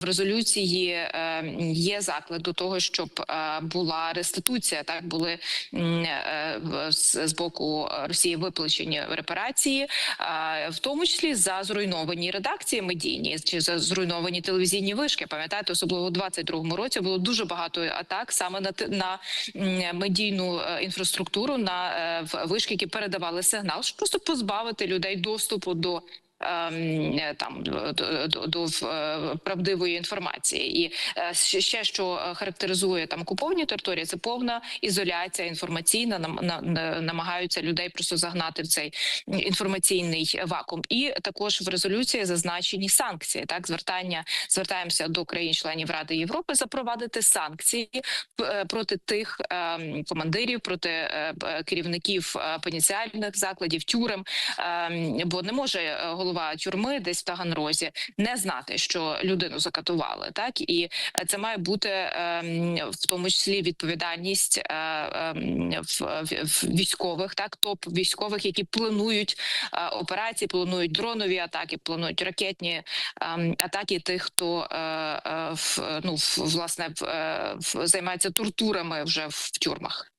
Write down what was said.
В резолюції е, є заклик до того, щоб е, була реституція. Так були е, з боку Росії виплачені репарації, в тому числі за зруйновані редакції медійні чи за зруйновані телевізійні вишки. Пам'ятаєте, особливо у 22-му році було дуже багато атак саме на на медійну інфраструктуру, на вишки, які передавали сигнал, щоб просто позбавити людей доступу до. Ем, е, Там до, до, до, е, правдивої інформації, і е, ще, що е, характеризує там окуповані території, це повна ізоляція інформаційна. Нам на, на- намагаються людей просто загнати в цей інформаційний вакуум. І також в резолюції зазначені санкції. Так, звертання звертаємося до країн-членів Ради Європи запровадити санкції е, проти тих ем, командирів, проти е, керівників е, пеніціальних закладів, тюрем, ем, бо не може е, голова тюрми десь в Таганрозі не знати, що людину закатували, так і е, це має бути ем, в тому числі відповідальність е, ем, в, військових, так топ військових, які планують е, операції, планують дронові атаки, планують ракетні ем, атаки тих, хто в, ну в- власне в- займається тортурами вже в тюрмах.